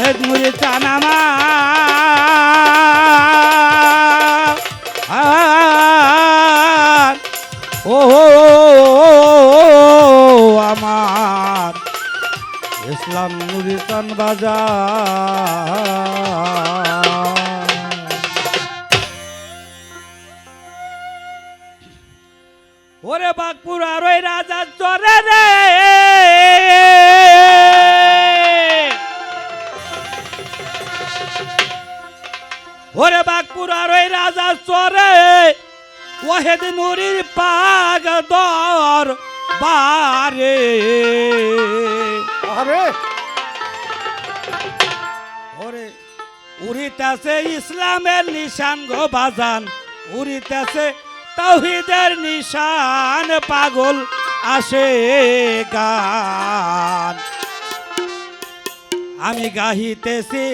হেদ মুড়ে চানামা ও আমার ইসলাম মুড়ি চান বাজার ওরে বাগপুর আর ওই রাজার চরে রে। ওরে বাগপুর আর ওই রাজার চরে ওহেদ নুরির পাগ দর বারে। আরে। ওরে উড়িতেছে ইসলামের নিশান গো বাজান উড়িতেছে তৌহিদের নিশান পাগল আসে গান। আমি গাহিতেছি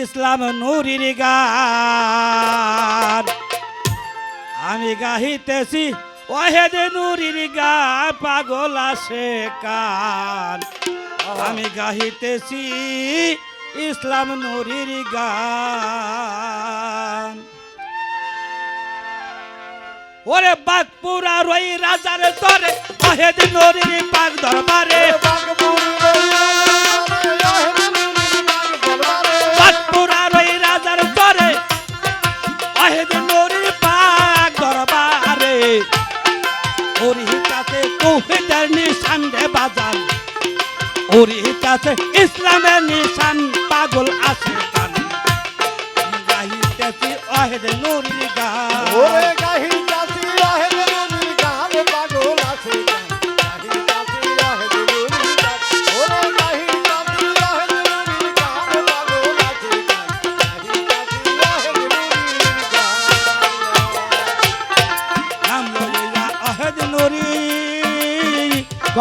ইসলাম নুরির গান। আমি গাহিতেছি, ওহেদ নুরির গান পাগল আসে কান। আমি গাহিতেছি, ইসলাম নুরির গান। ওরে বাগপুরা রই রাজার তরে, ওহেদ নুরির পাক দরবারে। বাগপুরা ওরি কাছে তৌহিদের নিশান রে বাজান। ওরিহিতাতে ইসলামের নিশান, পাগল আসে গান গাইতেছি ওহেদ নুরি গান। ওরে গাহি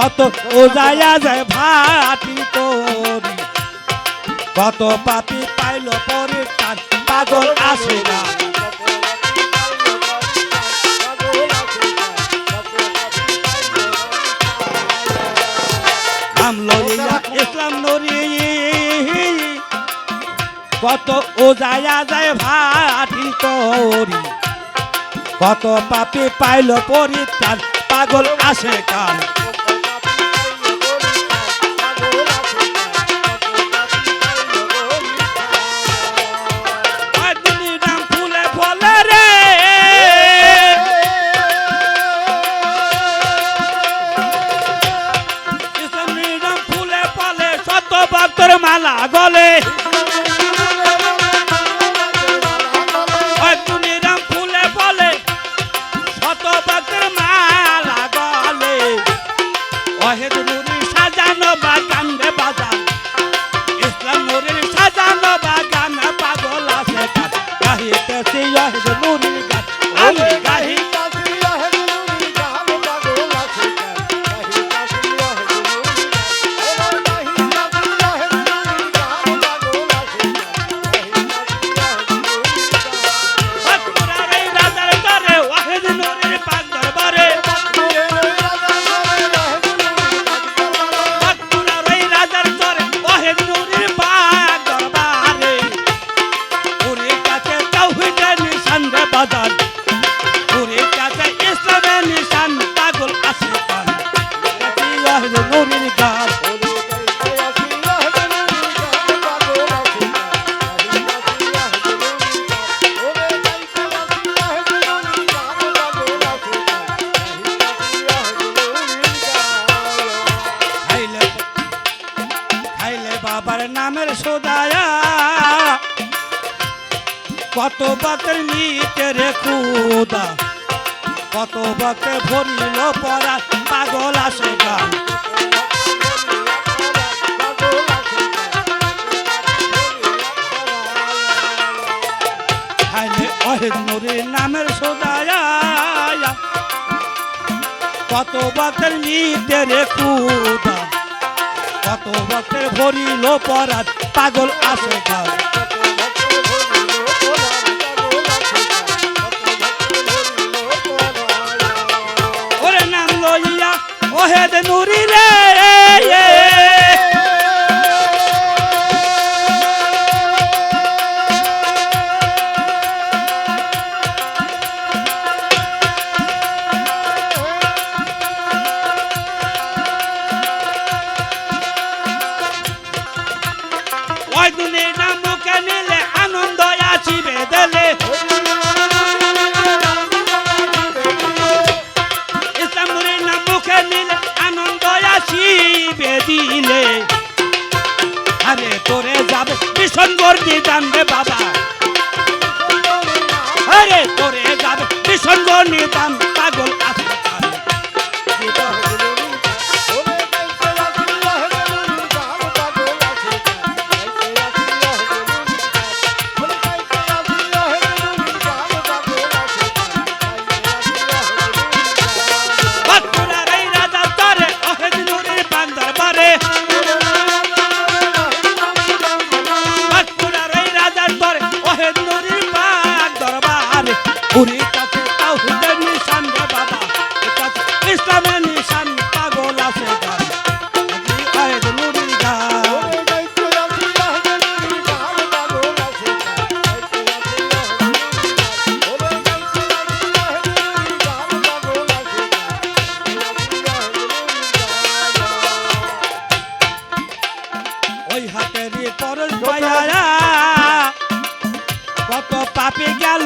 কত ও যায় ভাটি তোরি কত পাপি পাইল পরে টান, পাগল আসে না। নাম লইয়া ইসলাম নুরি কত ও যায় যায় ভাটি তোরি কত পাপি পাইল পরিত্রাণ পাগল আসে কান ভক্তর মালা গলে। নামের সোদায়া। কত বাতের নিতে রে খুদা। কত বাতে ভরিল পরা পাগল আসে গান নামের সোদায়া। কত বাতের নিতে রে খুদা। কত বাতের ভরিল পরাত পাগল আসে ওরে নাম লইয়া ওহেদ নুরি রে কয় নিলে আনন্দ আসিবে দলে। ইসলাম গুণের নাম মুখে নিলে আনন্দ আসিবে বাবা। আরে তোরে যাবে, ভীষণ গর্দি দান পাগল আস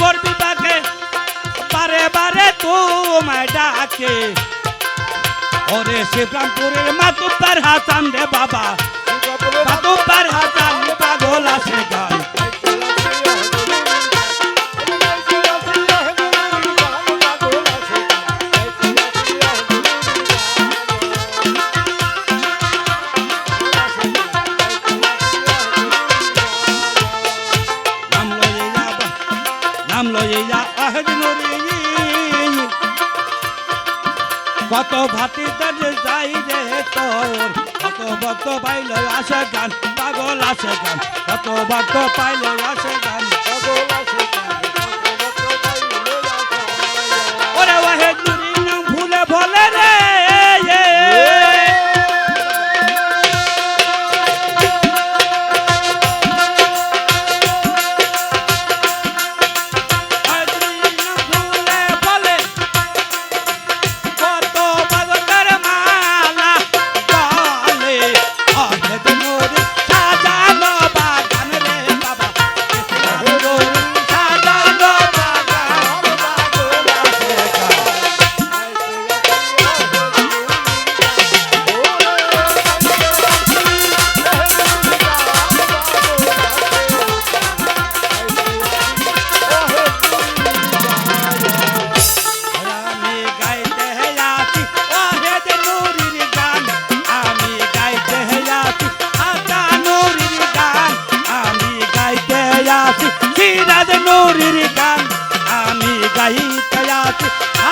গর্বি পাকে বারে বারে তোমায় ডাকে ওরে শিবরামপুরের মাতুপার হাসান রে বাবা নাম লইয়া আহেদ নুরি কত ভাতি যাই রে তোর, কত ভক্ত পাইল আসে গান, পাগল আসে গান, কত ভক্ত পাইল আসে গান ওরে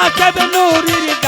হেয়াছি নুরির